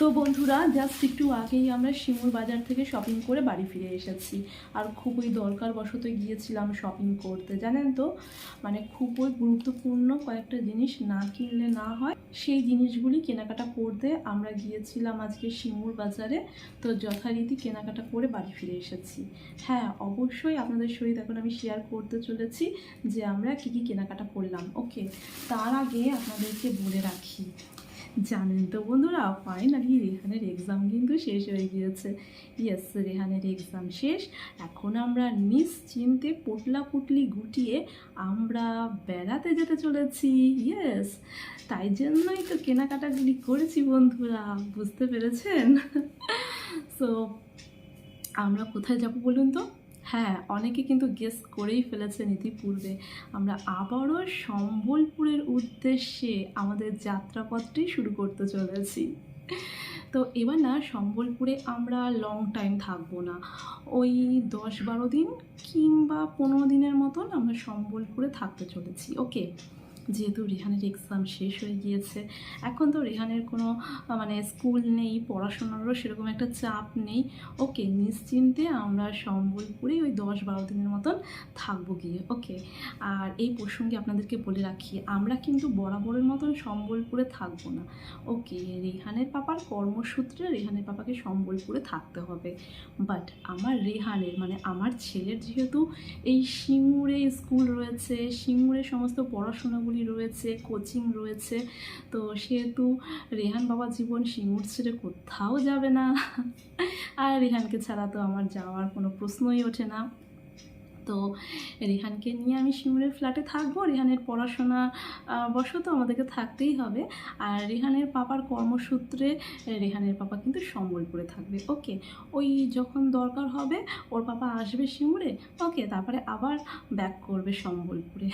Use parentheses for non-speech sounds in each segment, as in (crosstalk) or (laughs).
তো বন্ধুরা জাস্ট একটু আগেই আমরা শিমুর বাজার থেকে শপিং করে বাড়ি ফিরে এসেছি। আর খুবই দরকার বশত গিয়েছিলাম শপিং করতে, জানেন তো? মানে খুবই গুরুত্বপূর্ণ কয়েকটা জিনিস না কিনলে না হয়। সেই জিনিসগুলি কেনাকাটা করতে আমরা গিয়েছিলাম আজকে শিমুর বাজারে। তো যথারীতি কেনাকাটা করে বাড়ি ফিরে এসেছি। হ্যাঁ অবশ্যই আপনাদের সহিত এখন আমি শেয়ার করতে চলেছি যে আমরা কী কী কেনাকাটা করলাম। ওকে তার আগে আপনাদেরকে বলে রাখি জানেন তো বন্ধুরা ফাইনালি রেহানের এক্সাম কিন্তু শেষ হয়ে গিয়েছে। ইয়েস রেহানের এক্সাম শেষ। এখন আমরা নিশ্চিন্তে পোটলা পুটলি গুটিয়ে আমরা বেড়াতে যেতে চলেছি। ইয়েস তাই জন্যই তো কেনাকাটাগুলি করেছি বন্ধুরা, বুঝতে পেরেছেন? (laughs) সো আমরা কোথায় যাব বলুন তো? হ্যাঁ অনেকে কিন্তু গেস করেই ফেলেছেন ইতিপূর্বে আমরা আবারও সম্বলপুরের উদ্দেশ্যে আমাদের যাত্রাপথটি শুরু করতে চলেছি। তো এবার না, সম্বলপুরে আমরা লং টাইম থাকব না। ওই দশ বারো দিন কিংবা পনেরো দিনের মতন আমরা সম্বলপুরে থাকতে চলেছি। ওকে যেহেতু রেহানের এক্সাম শেষ হয়ে গিয়েছে, এখন তো রেহানের কোনো মানে স্কুল নেই, পড়াশোনারও সেরকম একটা চাপ নেই। ওকে নিশ্চিন্তে আমরা সম্বলপুরে ওই দশ বারো দিনের মতন থাকব গিয়ে ওকে আর এই প্রসঙ্গে আপনাদেরকে বলে রাখি, আমরা কিন্তু বরাবরের মতন সম্বলপুরে থাকব না। ওকে রেহানের পাপার কর্মসূত্রে রেহানের পাপাকে সম্বলপুরে থাকতে হবে। বাট আমার রেহানের মানে আমার ছেলের যেহেতু এই সিঙ্গুরে স্কুল রয়েছে সিঙ্গুরে সমস্ত পড়াশোনাগুলি রয়েছে কোচিং রয়েছে, তো সেহেতু রেহান বাবা জীবন সিঙ্গুর ছেড়ে কোথাও যাবে না। আর রেহানকে ছাড়া তো আমার যাওয়ার কোনো প্রশ্নই ওঠে না। তো রেহানকে নিয়ে আমি শিমুরের ফ্ল্যাটে থাকব। রেহানের পড়াশোনা বশত আমাদেরকে থাকতেই হবে। আর রেহানের পাপার কর্মসূত্রে রেহানের পাপা কিন্তু সম্বলপুরে থাকবে। ওকে, ওই যখন দরকার হবে, ওর পাপা আসবে শিমুরে ওকে, তারপরে আবার ব্যাক করবে সম্বলপুরে।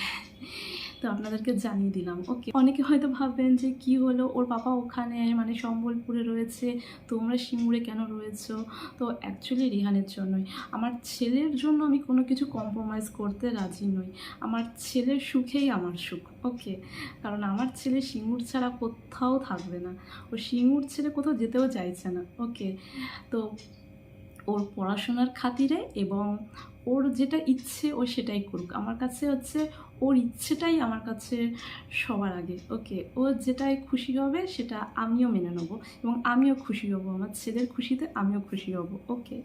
তো আপনাদেরকে জানিয়ে দিলাম। ওকে অনেকে হয়তো ভাববেন যে কি হলো? ওর পাপা ওখানে মানে সম্বলপুরে রয়েছে তোমরা সিঙ্গুরে কেন রয়েছো? তো অ্যাকচুয়ালি রিহানের জন্যই। আমার ছেলের জন্য আমি কোনো কিছু কম্প্রোমাইজ করতে রাজি নই। আমার ছেলের সুখেই আমার সুখ ওকে কারণ আমার ছেলে সিঙ্গুর ছাড়া কোথাও থাকবে না। ও সিঙ্গুর ছেড়ে কোথাও যেতেও চাইছে না ওকে তো ওর পড়াশোনার খাতিরে এবং ওর যেটা ইচ্ছে, ও সেটাই করুক। আমার কাছে হচ্ছে ওর ইচ্ছেটাই আমার কাছে সবার আগে। ওকে, ও যেটাই খুশি হবে সেটা আমিও মেনে নেব এবং আমিও খুশি হব। আমার ছেলের খুশিতে আমিও খুশি হব। ওকে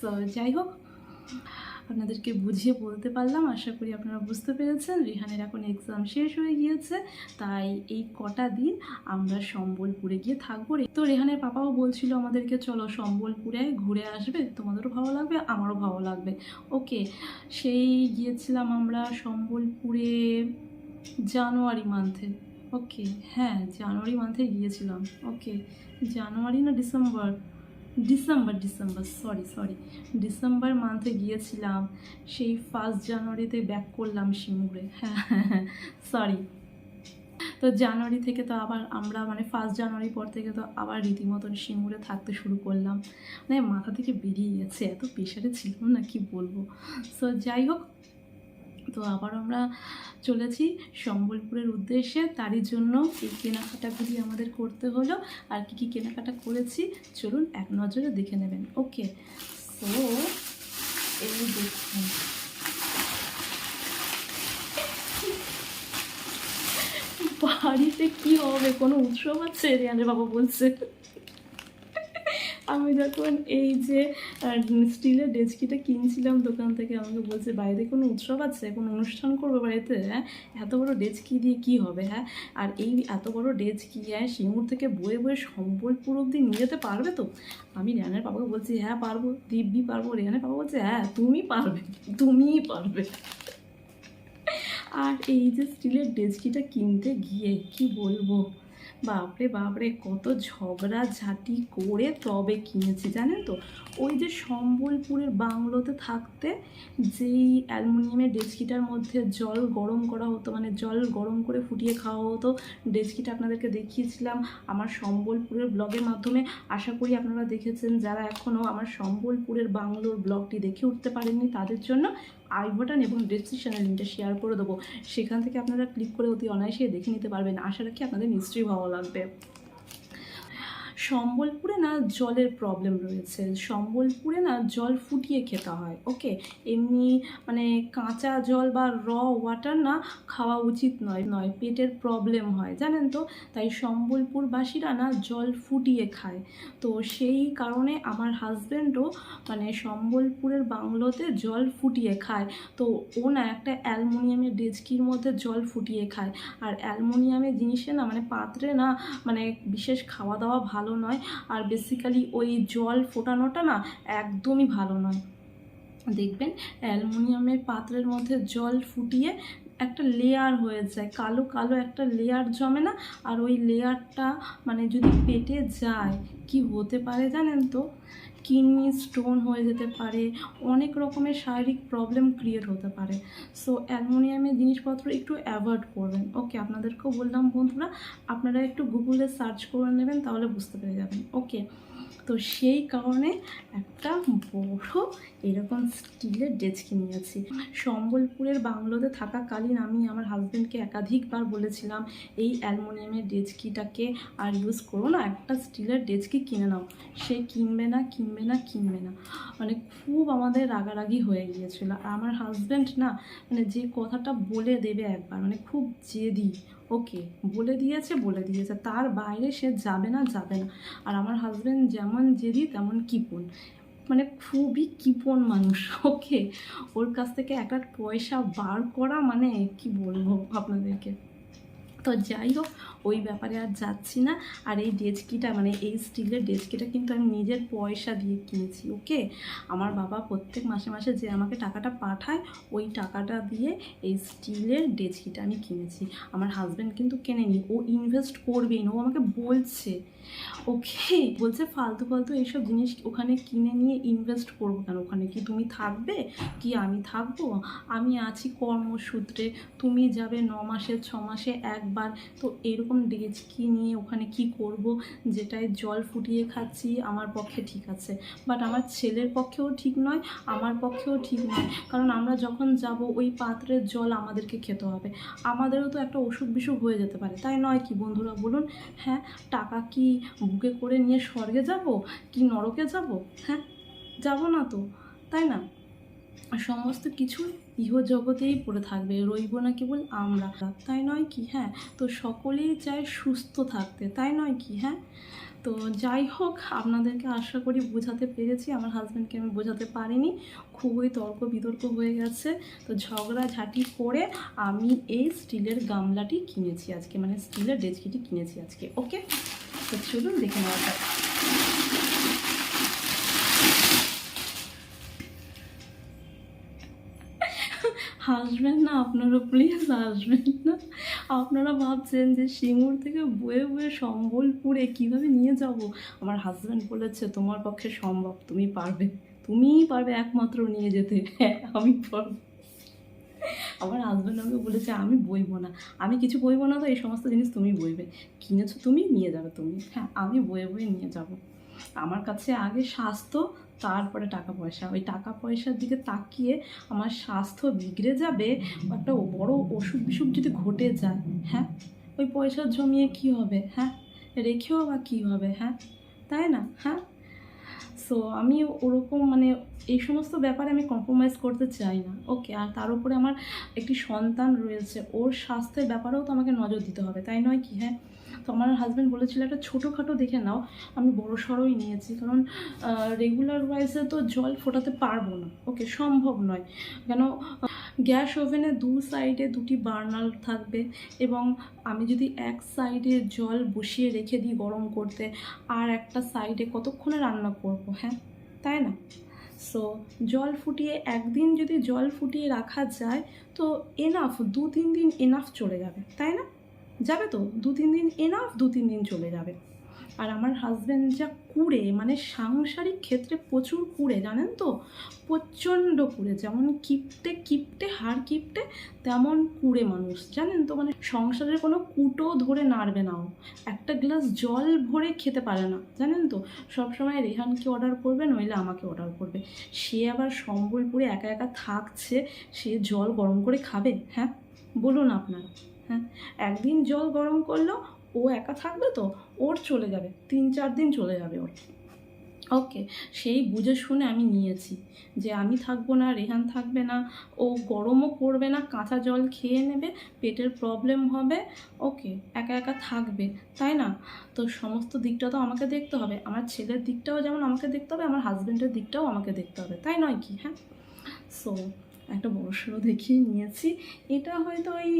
সো যাই হোক। আপনাদেরকে বুঝিয়ে বলতে পারলাম, আশা করি আপনারা বুঝতে পেরেছেন। রিহানের এখন এক্সাম শেষ হয়ে গিয়েছে, তাই এই কটা দিন আমরা সম্বলপুরে গিয়ে থাকব। তো রেহানের পাপাও বলছিল আমাদেরকে, চলো সম্বলপুরে ঘুরে আসবে, তোমাদেরও ভালো লাগবে, আমারও ভালো লাগবে। ওকে, সেই গিয়েছিলাম আমরা সম্বলপুরে জানুয়ারি মান্থে ওকে হ্যাঁ জানুয়ারি মান্থে গিয়েছিলাম। ওকে, জানুয়ারি না December? December December sorry sorry December মান্থে গিয়েছিলাম, সেই ফার্স্ট জানুয়ারিতে ব্যাক করলাম শিমুরে। হ্যাঁ হ্যাঁ সরি তো জানুয়ারি থেকে তো আবার আমরা মানে ফার্স্ট জানুয়ারি পর থেকে তো আবার রীতিমতন সিঙ্গুরে থাকতে শুরু করলাম। মানে মাথা থেকে বেরিয়ে গেছে, এত প্রেশারে ছিলাম না, কি বলব? সো যাই হোক তো আবার আমরা চলেছি সম্বলপুরের উদ্দেশ্যে। তারই জন্য এই কেনাকাটাগুলি আমাদের করতে হলো আর কি কি কেনাকাটা করেছি, চলুন এক নজরে দেখে নেবেন। ওকে সো এই দেখুন। বাড়িতে কি হবে? কোনো উৎসব আছে? রিয়ানের বাবা বলছে। আমি যখন এই যে স্টিলের ডেচকিটা কিনছিলাম দোকান থেকে, আমাকে বলছে বাড়িতে কোনো উৎসব আছে? কোনো অনুষ্ঠান করব বাড়িতে? হ্যাঁ? এত বড় ডেচকি দিয়ে কি হবে? হ্যাঁ? আর এই এত বড় ডেচকি হ্যাঁ? সিঙ্গুর থেকে বয়ে বয়ে সম্বলপুর অব্দি নিয়ে যেতে পারবে তো? আমি রেহানের বাবাকে বলছি হ্যাঁ পারব, দিব্যি পারব। রেহানের বাবা বলছে হ্যাঁ তুমি পারবে, তুমিই পারবে। আর এই যে স্টিলের ডেচকিটা কিনতে গিয়ে কি বলব? বাপরে বাপরে, কত ঝগড়া ঝাঁটি করে তবে কিনেছি, জানেন তো? ওই যে সম্বলপুরের বাংলোতে থাকতে যেই অ্যালুমিনিয়ামের ডেচকিটার মধ্যে জল গরম করা হতো মানে জল গরম করে ফুটিয়ে খাওয়া হতো ডেচকিটা আপনাদেরকে দেখিয়েছিলাম আমার সম্বলপুরের ব্লগের মাধ্যমে। আশা করি আপনারা দেখেছেন, যারা এখনও আমার সম্বলপুরের বাংলোর ব্লগটি দেখে উঠতে পারেননি তাদের জন্য আই বাটন এবং ডিসক্রিপশানে লিঙ্কটা শেয়ার করে দেবো। সেখান থেকে আপনারা ক্লিক করে অতি অনায়াসে দেখে নিতে পারবেন। আশা রাখি আপনাদের নিশ্চয়ই ভালো লাগবে। সম্বলপুরে না জলের প্রবলেম রয়েছে। সম্বলপুরে না জল ফুটিয়ে খেতে হয় ওকে এমনি মানে কাঁচা জল বা র ওয়াটার না খাওয়া উচিত নয় নয়, পেটের প্রবলেম হয়, জানেন তো? তাই সম্বলপুরবাসীরা না জল ফুটিয়ে খায়। তো সেই কারণে আমার হাজব্যান্ডও মানে সম্বলপুরের বাংলোতে জল ফুটিয়ে খায়। তো ও না একটা অ্যালমোনিয়ামের ডেচকির মধ্যে জল ফুটিয়ে খায়। আর অ্যালমোনিয়ামের জিনিসে না মানে পাত্রে না মানে বিশেষ খাওয়া দাওয়া ভালো নয়। আর বেসিক্যালি ওই জল ফোটানোটা না একদমই ভালো নয়। দেখবেন অ্যালুমিনিয়ামের পাত্রের মধ্যে জল ফুটিয়ে একটা লেয়ার হয়ে যায়। কালো কালো একটা লেয়ার জমে না। আর ওই লেয়ারটা মানে যদি পেটে যায়, কি হতে পারে জানেন তো? কিডনি স্টোন হয়ে যেতে পারে, অনেক রকমের শারীরিক প্রবলেম ক্রিয়েট হতে পারে। সো অ্যালমোনিয়ামের জিনিসপত্র একটু অ্যাভয়েড করবেন। ওকে আপনাদেরকেও বললাম বন্ধুরা, আপনারা একটু গুগলে সার্চ করে নেবেন, তাহলে বুঝতে পেরে যাবেন। ওকে তো সেই কারণে একটা বড় এরকম স্টিলের ডেচকি নিয়েছি। সম্বলপুরের বাংলোতে থাকাকালীন আমি আমার হাজব্যান্ডকে একাধিকবার বলেছিলাম, এই অ্যালমোনিয়ামের ডেচকিটাকে আর ইউজ করো না, একটা স্টিলের ডেচকি কিনে নাও। সে কিনবে না কিনবে না কিনবে না। মানে খুব আমাদের রাগারাগি হয়ে গিয়েছিল। আর আমার হাজব্যান্ড না মানে যে কথাটা বলে দেবে একবার মানে খুব জেদি। ওকে, বলে দিয়েছে বলে দিয়েছে। তার বাইরে সে যাবে না যাবে না। আর আমার হাজব্যান্ড যেমন জেদি, তেমন কিপন। মানে খুবই কিপন মানুষ, ওকে। ওর কাছ থেকে এক পয়সা বার করা মানে কি বলব আপনাদেরকে? তো যাই হোক ওই ব্যাপারে আর যাচ্ছি না। আর এই ডেচকিটা মানে এই স্টিলের ডেচকিটা কিন্তু আমি নিজের পয়সা দিয়ে কিনেছি, ওকে? আমার বাবা প্রত্যেক মাসে মাসে যে আমাকে টাকাটা পাঠায়, ওই টাকাটা দিয়ে এই স্টিলের ডেচকিটা আমি কিনেছি। আমার হাজব্যান্ড কিন্তু কেনেনি, ও ইনভেস্ট করবেই না, ও আমাকে বলছে, ওকে? বলছে, ফালতু ফালতু এইসব জিনিস ওখানে কিনে নিয়ে ইনভেস্ট করব কেন? ওখানে কি তুমি থাকবে? কি আমি থাকব? আমি আছি কর্মসূত্রে, তুমি যাবে ন মাসে, ছ মাসে একবার। তো এরকম ডেচকি নিয়ে, ওখানে কি করব, যেটায় জল ফুটিয়ে খাচ্ছি, আমার পক্ষে ঠিক আছে। বাট আমার ছেলের পক্ষেও ঠিক নয়, আমার পক্ষেও ঠিক নয়। কারণ আমরা যখন যাব, ওই পাত্রের জল আমাদেরকে খেতে হবে। আমাদেরও তো একটা অসুখ বিসুখ হয়ে যেতে পারে। তাই নয় কি, বন্ধুরা, বলুন হ্যাঁ টাকা কি বুকে করে নিয়ে স্বর্গে যাব, কি নরকে যাব? হ্যাঁ যাব না তো, তাই না? সমস্ত কিছু ইহ জগতেই পড়ে থাকবে, রইব না কেবল আমরা। তাই নয় কি? হ্যাঁ তো সকলেই চায় সুস্থ থাকতে, তাই নয় কি? হ্যাঁ তো যাই হোক, আপনাদেরকে আশা করি বোঝাতে পেরেছি। আমার হাজব্যান্ডকে আমি বোঝাতে পারিনি। খুবই তর্ক বিতর্ক হয়ে গেছে। তো ঝগড়া ঝাঁটি করে আমি এই স্টিলের গামলাটি কিনেছি আজকে মানে স্টিলের ডেচকিটি কিনেছি আজকে, ওকে? তো চলুন দেখে নেওয়া হাসবেন না, আপনারা প্লিজ হাসবেন না। আপনারা ভাবছেন যে সিঙ্গুর থেকে বয়ে বয়ে সম্বলপুরে কীভাবে নিয়ে যাব? আমার হাজব্যান্ড বলেছে, তোমার পক্ষে সম্ভব, তুমি পারবে। তুমিই পারবে একমাত্র নিয়ে যেতে হ্যাঁ আমি পারব। আমার হাজব্যান্ড আমাকে বলেছে, আমি বইবো না। আমি কিছু বইবো না তো, এই সমস্ত জিনিস তুমি বইবে। কিনেছো তুমি, নিয়ে যাবে তুমি। হ্যাঁ আমি বয়ে বয়ে নিয়ে যাব। আমার কাছে আগে স্বাস্থ্য তারপরে টাকা পয়সা ওই টাকা পয়সার দিকে তাকিয়ে আমার স্বাস্থ্য বিগড়ে যাবে, একটা বড় অসুখ বিসুখ যদি ঘটে যায় হ্যাঁ? ওই পয়সা জমিয়ে কি হবে হ্যাঁ? রেখেও বা কী হবে হ্যাঁ? তাই না হ্যাঁ? সো আমি ওরকম মানে এই সমস্ত ব্যাপারে আমি কম্প্রোমাইজ করতে চাই না। ওকে আর তার উপরে আমার একটি সন্তান রয়েছে, ওর স্বাস্থ্যের ব্যাপারেও তো আমাকে নজর দিতে হবে, তাই নয় কি হ্যাঁ? তো আমার হাজব্যান্ড বলেছিল, একটা ছোটোখাটো দেখে নাও, আমি বড় সড়োই নিয়েছি। কারণ রেগুলার ওয়াইজে তো জল ফোটাতে পারব না। ওকে সম্ভব নয়। কেন, গ্যাস ওভেনে দু সাইডে দুটি বার্নার থাকবে এবং আমি যদি এক সাইডে জল বসিয়ে রেখে দিই গরম করতে, আর একটা সাইডে কতক্ষণে রান্না করব হ্যাঁ? তাই না? সো জল ফুটিয়ে একদিন যদি জল ফুটিয়ে রাখা যায়, তো এনাফ দু তিন দিন এনাফ চলে যাবে। তাই না? যাবে তো দু তিন দিন এনাফ দু তিন দিন চলে যাবে। আর আমার হাজব্যান্ড যা কুড়ে মানে সাংসারিক ক্ষেত্রে প্রচুর কুড়ে, জানেন তো? প্রচণ্ড কুড়ে, যেমন কিপটে কিপটে, হার কিপটে, তেমন কুড়ে মানুষ, জানেন তো? মানে সংসারের কোনো কুটো ধরে নাড়বে নাও একটা গ্লাস জল ভরে খেতে পারে না, জানেন তো? সবসময় রেহানকে অর্ডার করবে, নইলে আমাকে অর্ডার করবে। সে আবার সম্বলপুরে একা একা থাকছে, সে জল গরম করে খাবে হ্যাঁ? বলুন আপনারা। হ্যাঁ একদিন জল গরম করল, ও একা থাকবে তো, ওর চলে যাবে, তিন চার দিন চলে যাবে ওর। ওকে, সেই বুঝে শুনে আমি নিয়েছি যে আমি থাকব না, রেহান থাকবে না, ও গরমও করবে না, কাঁচা জল খেয়ে নেবে, পেটের প্রবলেম হবে, ওকে, একা একা থাকবে, তাই না? তো সমস্ত দিকটা তো আমাকে দেখতে হবে, আমার ছেলের দিকটাও যেমন আমাকে দেখতে হবে, আমার হাজব্যান্ডের দিকটাও আমাকে দেখতে হবে, তাই নয় কি হ্যাঁ? সো একটা বড় সড়ো দেখিয়ে নিয়েছি। এটা হয়তো ওই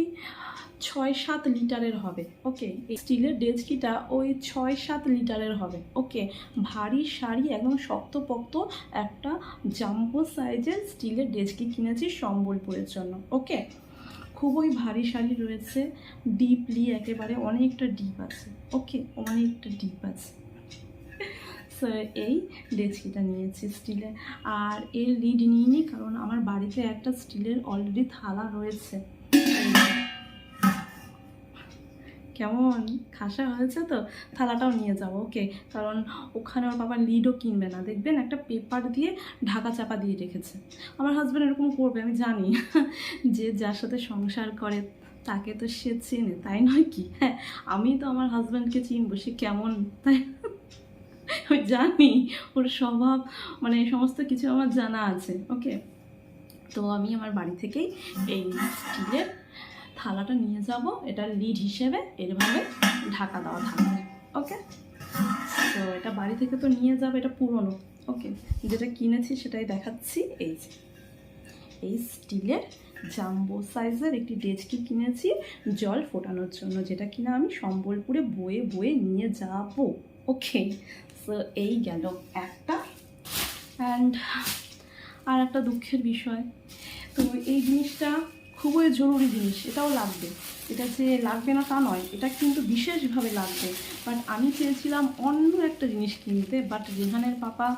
ছয় সাত লিটারের হবে, ওকে? স্টিলের ডেচকিটা ওই ছয় সাত লিটারের হবে, ওকে? ভারী শাড়ি, একদম শক্তপোক্ত একটা জাম্বো সাইজের স্টিলের ডেচকি কিনেছি সম্বলপুরের জন্য, ওকে? খুবই ভারী শাড়ি রয়েছে, ডিপলি একেবারে অনেকটা ডিপ আছে, ওকে? অনেকটা ডিপ আছে। সো এই ডেচকিটা নিয়েছি স্টিলে আর এর লিড নিইনি কারণ আমার বাড়িতে একটা স্টিলের অলরেডি থালা রয়েছে। কেমন? খাসা হয়েছে তো? থালাটাও নিয়ে যাব ওকে কারণ ওখানে ওর বাবা লিডও কিনবে না। দেখবেন একটা পেপার দিয়ে ঢাকা চাপা দিয়ে রেখেছে। আমার হাজব্যান্ড এরকম করবে, আমি জানি। যে যার সাথে সংসার করে, তাকে তো সে চেনে, তাই নয় কি? হ্যাঁ আমি তো আমার হাজব্যান্ডকে চিনবো, সে কেমন? তাই জানি, ওর স্বভাব মানে সমস্ত কিছু আমার জানা আছে ওকে তো আমি আমার বাড়ি থেকেই এই স্টিলের থালাটা নিয়ে যাব এটা লিড হিসেবে এরভাবে ঢাকা দেওয়া থাকবে ওকে তো এটা বাড়ি থেকে তো নিয়ে যাবে, এটা পুরনো ওকে যেটা কিনেছি সেটাই দেখাচ্ছি, এই যে। এই স্টিলের জাম্বো সাইজের একটি ডেচকি কিনেছি, জল ফোটানোর জন্য, যেটা কিনা আমি সম্বলপুরে বয়ে বয়ে নিয়ে যাব ওকে সো এই গেল একটা। অ্যান্ড আর একটা দুঃখের বিষয়। তো এই জিনিসটা খুবই জরুরি জিনিস, এটাও লাগবে। এটা যে লাগবে না তা নয়, এটা কিন্তু বিশেষভাবে লাগবে। বাট আমি চেয়েছিলাম অন্য একটা জিনিস কিনতে বাট রেহানের পাপা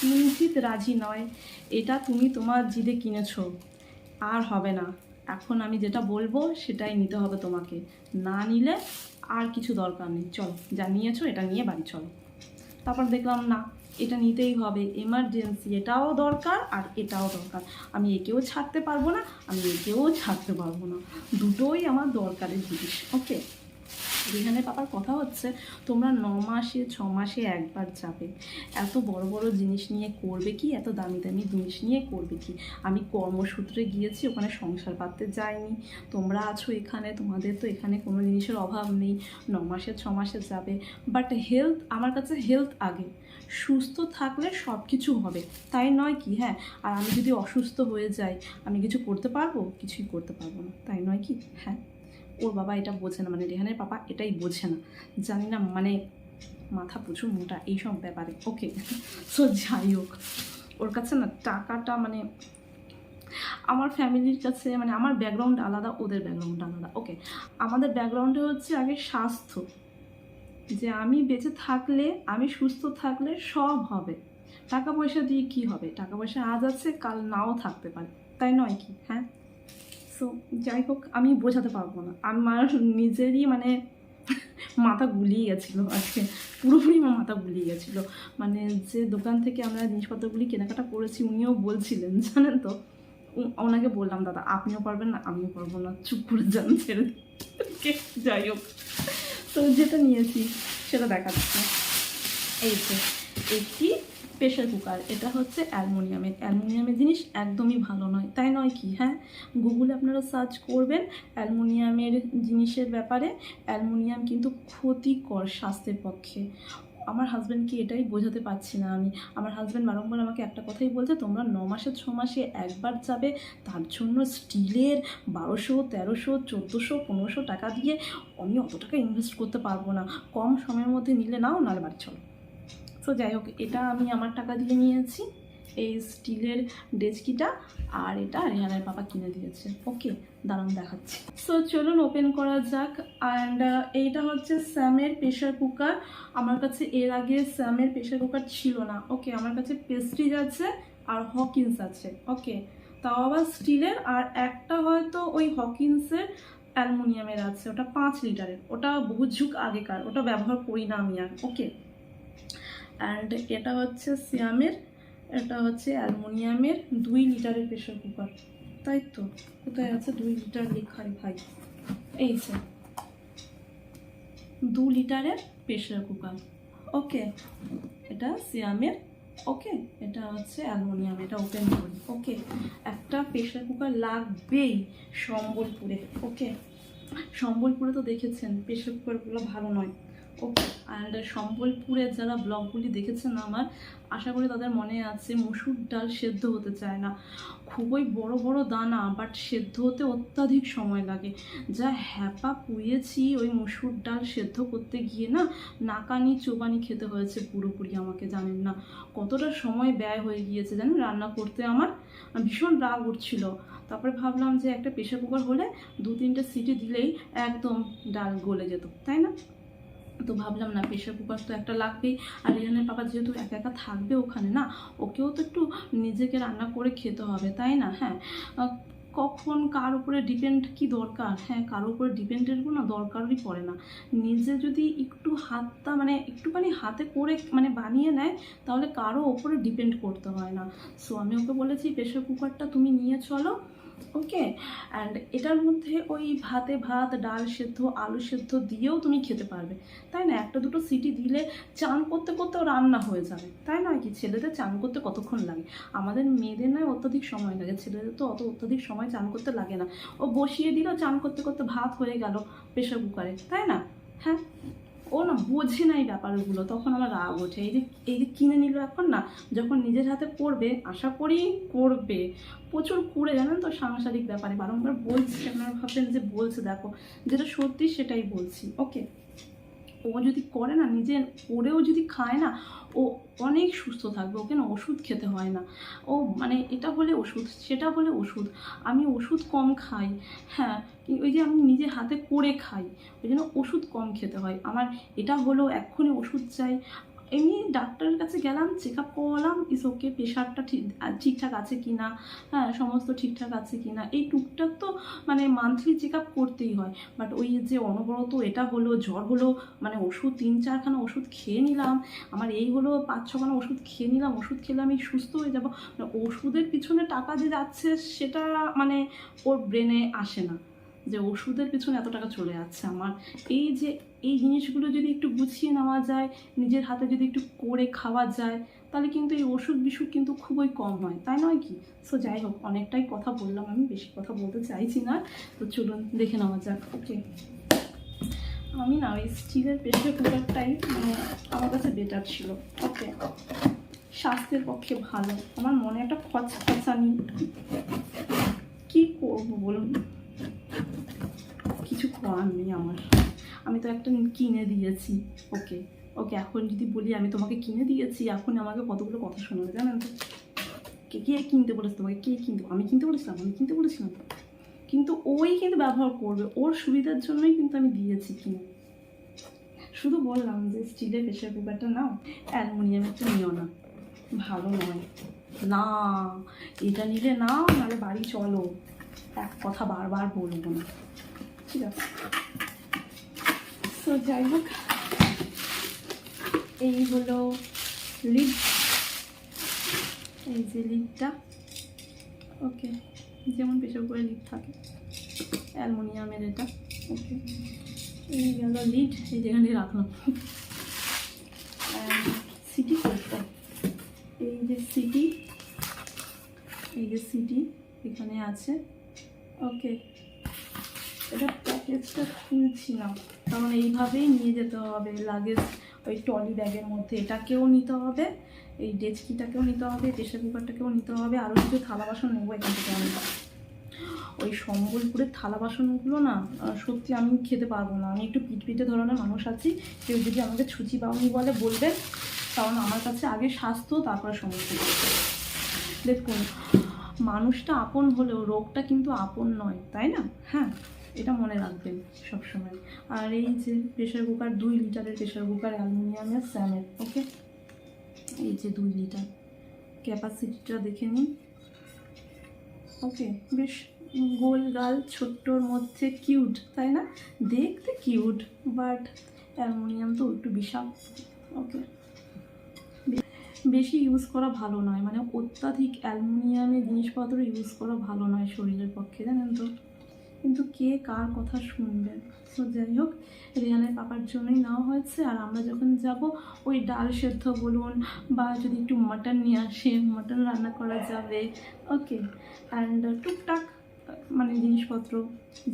কিঞ্চিত রাজি নয়। এটা তুমি তোমার জিদে কিনেছো। আর হবে না। এখন আমি যেটা বলব, সেটাই নিতে হবে তোমাকে। না নিলে আর কিছু দরকার নেই। চলো, যা নিয়েছো, এটা নিয়ে বাড়ি চলো। তারপর দেখলাম, না, এটা নিতেই হবে। এমার্জেন্সি এটাও দরকার আর এটাও দরকার। আমি একেও ছাড়তে পারব না, আমি একেও ছাড়তে পারব না। দুটোই আমার দরকারের জিনিস। ওকে যেখানে পাপার কথা হচ্ছে, তোমরা ন মাসে, ছ মাসে একবার যাবে। এত বড় বড় জিনিস নিয়ে করবে কি? এত দামি দামি জিনিস নিয়ে করবে কি? আমি কর্মসূত্রে গিয়েছি, ওখানে সংসার পাততে যাইনি। তোমরা আছো এখানে, তোমাদের তো এখানে কোনো জিনিসের অভাব নেই। ন মাসে, ছ মাসে যাবে। বাট হেলথ আমার কাছে হেলথ আগে। সুস্থ থাকলে সব কিছু হবে। তাই নয় কি হ্যাঁ? আর আমি যদি অসুস্থ হয়ে যাই, আমি কিছু করতে পারব? কিছুই করতে পারব না। তাই নয় কি হ্যাঁ? ওর বাবা এটা বোঝে না মানে রেহানের পাপা এটাই বোঝে না। জানি না মানে মাথা প্রচুর মোটা, এইসব ব্যাপারে। ওকে সো যাই হোক, ওর কাছে না টাকাটা মানে আমার ফ্যামিলির কাছে মানে আমার ব্যাকগ্রাউন্ড আলাদা, ওদের ব্যাকগ্রাউন্ড আলাদা। ওকে আমাদের ব্যাকগ্রাউন্ডে হচ্ছে আগে স্বাস্থ্য। যে আমি বেঁচে থাকলে, আমি সুস্থ থাকলে সব হবে। টাকা পয়সা দিয়ে কি হবে? টাকা পয়সা আজ আছে, কাল নাও থাকতে পারে। তাই নয় কি? হ্যাঁ? সো যাই হোক, আমি বোঝাতে পারব না। আমার নিজেরই মানে (laughs) মাথা গুলিয়ে গেছিল আজকে। পুরোপুরি আমার মাথা গুলিয়ে গেছিল। মানে যে দোকান থেকে আমরা জিনিসপত্রগুলি কেনাকাটা করেছি, উনিও বলছিলেন, (laughs) জানেন তো? ওনাকে বললাম, দাদা, আপনিও পারবেন না, আমিও পারব না। চুপ করে যান, ছেড়ে। (laughs) যাই হোক। তো যেটা নিয়েছি, সেটা দেখাচ্ছি। এই যে, একটি প্রেশার কুকার এটা হচ্ছে অ্যালমোনিয়ামের অ্যালমোনিয়ামের জিনিস একদমই ভালো নয়। তাই নয় কি হ্যাঁ? গুগলে আপনারা সার্চ করবেন অ্যালমোনিয়ামের জিনিসের ব্যাপারে। অ্যালমোনিয়াম কিন্তু ক্ষতিকর স্বাস্থ্যের পক্ষে। আমার হাজব্যান্ডকে এটাই বোঝাতে পারছি না আমি। আমার হাজব্যান্ড বারংবার আমাকে একটা কথাই বলছে, তোমরা ন মাসে, ছ মাসে একবার যাবে, তার জন্য স্টিলের বারোশো, তেরোশো, চোদ্দোশো, পনেরোশো টাকা দিয়ে আমি অত টাকা ইনভেস্ট করতে পারব না। কম সময়ের মধ্যে নিলে নাও, নাহলে বাড়ি চলো। তো যাই হোক, এটা আমি আমার টাকা দিয়ে নিয়েছি। এই স্টিলের ডেচকিটা আর এটা রেহানের পাপা কিনে দিয়েছে। ওকে দাঁড়ান দেখাচ্ছি। সো চলুন ওপেন করা যাক। অ্যান্ড এইটা হচ্ছে স্যামের প্রেশার কুকার। আমার কাছে এর আগে স্যামের প্রেশার কুকার ছিল না। ওকে আমার কাছে পেস্ট্রিজ আছে আর হকিন্স আছে। ওকে তাও আবার স্টিলের। আর একটা হয়তো ওই হকিন্সের অ্যালুমিনিয়ামের আছে। ওটা পাঁচ লিটারের। ওটা বহু যুগ আগেকার। ওটা ব্যবহার করি না আমি আর। ওকে অ্যান্ড এটা হচ্ছে সিয়ামের, এটা হচ্ছে অ্যালুমিনিয়ামের দুই লিটারের প্রেশার কুকার। তাই তো? কোথায় আছে দুই লিটার লেখা রে ভাই? এই যে। দু লিটারের প্রেশার কুকার। ওকে। এটা সিয়ামের। ওকে। এটা হচ্ছে অ্যালুমিনিয়াম। এটা ওপেন করি। ওকে। একটা প্রেশার কুকার লাগবেই সম্বলপুরে। ওকে। সম্বলপুরে তো দেখেছেন, প্রেশার কুকারগুলো ভালো নয়। অ্যান্ড সম্বলপুরের যারা ব্লগগুলি দেখেছেন আমার, আশা করি তাদের মনে আছে মুসুর ডাল সেদ্ধ হতে চায় না। খুবই বড় বড় দানা বাট সেদ্ধ হতে অত্যাধিক সময় লাগে। যা হ্যাপা পুয়েছি ওই মুসুর ডাল সেদ্ধ করতে গিয়ে না, নাকানি চোবানি খেতে হয়েছে পুরোপুরি আমাকে, জানেন না। কতটা সময় ব্যয় হয়ে গিয়েছে, জানেন, রান্না করতে আমার ভীষণ রাগ উঠছিল। তারপরে ভাবলাম যে একটা প্রেশার কুকার হলে দু তিনটে সিটি দিলেই একদম ডাল গলে যেত, তাই না? তো ভাবলাম না প্রেশার কুকার তো একটা লাগবেই। আর রিহানের পাপা যেহেতু একা একা থাকবে ওখানে না, ওকেও তো একটু নিজেকে রান্না করে খেতে হবে, তাই না? হ্যাঁ কখন কার উপরে ডিপেন্ড কি দরকার? হ্যাঁ কারোর উপরে ডিপেন্ডের কোনো দরকারই পড়ে না। নিজে যদি একটু হাতটা মানে একটুখানি হাতে করে মানে বানিয়ে নেয়, তাহলে কারও ওপরে ডিপেন্ড করতে হয় না। সো আমি ওকে বলেছি প্রেশার কুকারটা তুমি নিয়ে চলো ওকে অ্যান্ড এটার মধ্যে ওই ভাতে ভাত, ডাল সেদ্ধ, আলু সেদ্ধ দিয়েও তুমি খেতে পারবে। তাই না? একটা দুটো সিটি দিলে চান করতে করতেও রান্না হয়ে যাবে। তাই না কি? ছেলেদের চান করতে কতক্ষণ লাগে? আমাদের মেয়েদের নয় অত্যধিক সময় লাগে। ছেলেদের তো অত অত্যধিক সময় চান করতে লাগে না। ও বসিয়ে দিল, চান করতে করতে ভাত হয়ে গেল প্রেশার কুকারে। তাই না? হ্যাঁ? ও না বোঝে না এই ব্যাপারগুলো, তখন আমার রাগ ওঠে। এই যে এই যে কিনে নিল এখন না, যখন নিজের হাতে করবে আশা করি করবে। প্রচুর করে জানেন তো, সাংসারিক ব্যাপারে। বারংবার বলছি, আপনারা ভাবছেন যে বলছে, দেখো। যেটা সত্যি সেটাই বলছি। ওকে ও যদি করে না, নিজে করেও যদি খায় না, ও অনেক সুস্থ থাকবে, ওকে না ওষুধ খেতে হয় না। ও মানে এটা হলে ওষুধ, সেটা হলে ওষুধ। আমি ওষুধ কম খাই হ্যাঁ ওই যে আমি নিজে হাতে করে খাই, ওই জন্য ওষুধ কম খেতে হয়। আমার এটা হলো, এক্ষুনি ওষুধ চাই। এমনি ডাক্তারের কাছে গেলাম চেক আপ করলাম ইস ওকে প্রেশারটা ঠিক ঠিকঠাক আছে কি না হ্যাঁ সমস্ত ঠিকঠাক আছে কি না এই টুকটাক তো মানে মান্থলি চেক আপ করতেই হয়। বাট ওই যে অনবরত এটা হলো, জ্বর হলো মানে ওষুধ তিন চারখানা ওষুধ খেয়ে নিলাম, আমার এই হলো পাঁচ ছখানা ওষুধ খেয়ে নিলাম, ওষুধ খেলে আমি সুস্থ হয়ে যাব। মানে ওষুধের পিছনে টাকা যে যাচ্ছে, সেটা মানে ওর ব্রেনে আসে না। যে ওষুধের পিছনে এত টাকা চলে যাচ্ছে আমার। এই যে এই জিনিসগুলো যদি একটু গুছিয়ে নেওয়া যায়, নিজের হাতে যদি একটু করে খাওয়া যায়, তাহলে কিন্তু এই ওষুধ বিষুধ কিন্তু খুবই কম হয়। তাই নয় কি? সো যাই হোক, অনেকটাই কথা বললাম আমি, বেশি কথা বলতে চাইছি না। তো চলুন, দেখে নেওয়া যাক। ওকে আমি না ওই স্টিলের প্রেশার কুকারটাই মানে আমার কাছে বেটার ছিল। ওকে স্বাস্থ্যের পক্ষে ভালো। আমার মনে একটা খচখচানি। কি করব বলুন? কিছু করার নেই আমার। আমি তো একটা কিনে দিয়েছি। ওকে ওকে, এখন যদি বলি আমি তোমাকে কিনে দিয়েছি, এখন আমাকে কতগুলো কথা শোনাবে জানেন তো? কে কে কিনতে বলেছে তোমাকে? কে কিনতে? আমি কিনতে বলেছিলাম, আমি কিনতে বলেছিলাম। কিন্তু ওই কিন্তু ব্যবহার করবে, ওর সুবিধার জন্যই কিন্তু আমি দিয়েছি কিনে। শুধু বললাম যে স্টিলের প্রেশার কুকারটা নাও অ্যালুমিনিয়ামেরটা নিও না। ভালো নয়। না, এটা নিলে না, নাহলে বাড়ি চলো। এক কথা বারবার বলব না। ঠিক আছে? তো যাই হোক, এই হলো লিড এই যে লিডটা ওকে যেমন প্রেশার করে লিড থাকে, অ্যালুমিনিয়ামের এটা। ওকে এই গেল লিড এই যেখানে রাখলাম। সিটি করতে। এই যে সিটি এই যে সিটি এখানে আছে। ওকে প্যাকেজটা খুলছি না কারণ এইভাবেই নিয়ে যেতে হবে লাগেজ ওই টলি ব্যাগের মধ্যে। এটাকেও নিতে হবে, এই ডেচকিটাকেও নিতে হবে প্রেশার কুকারটাকেও নিতে হবে আরও কিছু থালা বাসন নেব এখান থেকে আমি। ওই সম্বলপুরের থালা বাসনগুলো না সত্যি আমি খেতে পারব না। আমি একটু পিটপিটে ধরনের মানুষ আছি, কেউ যদি আমাকে ছুচি পাওনি বলে বলবেন কারণ আমার কাছে আগে স্বাস্থ্য, তারপরে সমস্ত দেখুন, মানুষটা আপন হলেও, রোগটা কিন্তু আপন নয়, তাই না? হ্যাঁ? এটা মনে রাখবেন সবসময়। আর এই যে প্রেশার কুকার দুই লিটারের প্রেশার কুকার অ্যালুমিনিয়ামের স্যামের ওকে এই যে দুই লিটার। ক্যাপাসিটিটা দেখে নিন। ওকে বেশ গোল গাল, ছোট্টর মধ্যে কিউট তাই না? দেখতে কিউট বাট অ্যালুমিনিয়াম তো একটু বিশাল ওকে বেশি ইউজ করা ভালো নয় মানে অত্যাধিক অ্যালুমিনিয়ামের জিনিসপত্র ইউজ করা ভালো নয় শরীরের পক্ষে, জানেন তো? কিন্তু কে কার কথা শুনবে? তো যাই হোক রেহানের পাপার জন্যই নেওয়া হয়েছে। আর আমরা যখন যাব, ওই ডাল সেদ্ধ বলুন বা যদি একটু মাটন নিয়ে আসি, মাটন রান্না করা যাবে। ওকে অ্যান্ড টুকটাক মানে জিনিসপত্র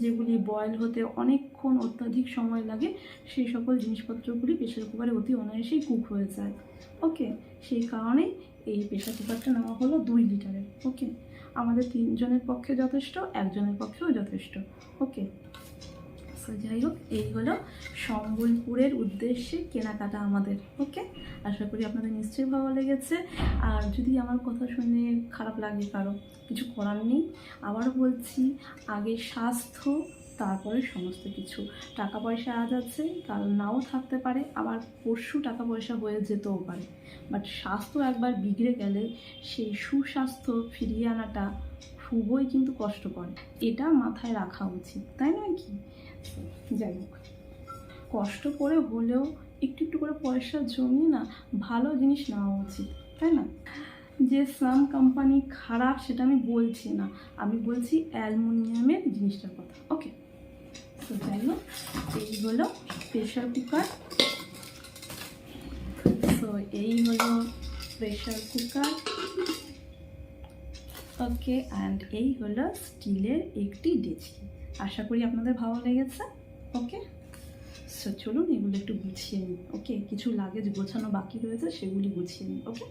যেগুলি বয়েল হতে অনেকক্ষণ অত্যাধিক সময় লাগে, সেই সকল জিনিসপত্রগুলি প্রেশার কুকারে অতি অনায়াসেই কুক হয়ে যায়। ওকে, সেই কারণেই এই প্রেশার কুকারটা নেওয়া হলো দুই লিটারের। ওকে আমাদের তিনজনের পক্ষে যথেষ্ট, একজনের পক্ষেও যথেষ্ট। ওকে সো যাই হোক, এই হলো সম্বলপুরের উদ্দেশ্যে কেনাকাটা আমাদের। ওকে আশা করি আপনাদের নিশ্চয়ই ভালো লেগেছে। আর যদি আমার কথা শুনে খারাপ লাগে কারও, কিছু করার নেই আবার বলছি, আগে স্বাস্থ্য তারপরে সমস্ত কিছু। টাকা পয়সা আজ আছে, কাল নাও থাকতে পারে, আবার পরশু টাকা পয়সা হয়ে যেতেও পারে। বাট স্বাস্থ্য একবার বিগড়ে গেলে সেই সুস্বাস্থ্য ফিরিয়ে আনাটা খুবই কিন্তু কষ্টকর। এটা মাথায় রাখা উচিত, তাই নয় কি? যাই হোক। কষ্ট করে হলেও একটু একটু করে পয়সা জমিয়ে না ভালো জিনিস নেওয়া উচিত, তাই না? যে সাম কোম্পানি খারাপ সেটা আমি বলছি না। আমি বলছি অ্যালুমিনিয়ামের জিনিসটার কথা ওকে তো যাই হোক এই হলো প্রেশার কুকার তো এই হলো প্রেশার কুকার ওকে অ্যান্ড এই হলো স্টিলের একটি ডেচকি। আশা করি আপনাদের ভালো লেগেছে। ওকে সো চলুন এগুলো একটু গুছিয়ে নিই। ওকে কিছু লাগেজ গোছানো বাকি রয়েছে, সেগুলি গুছিয়ে নিই। ওকে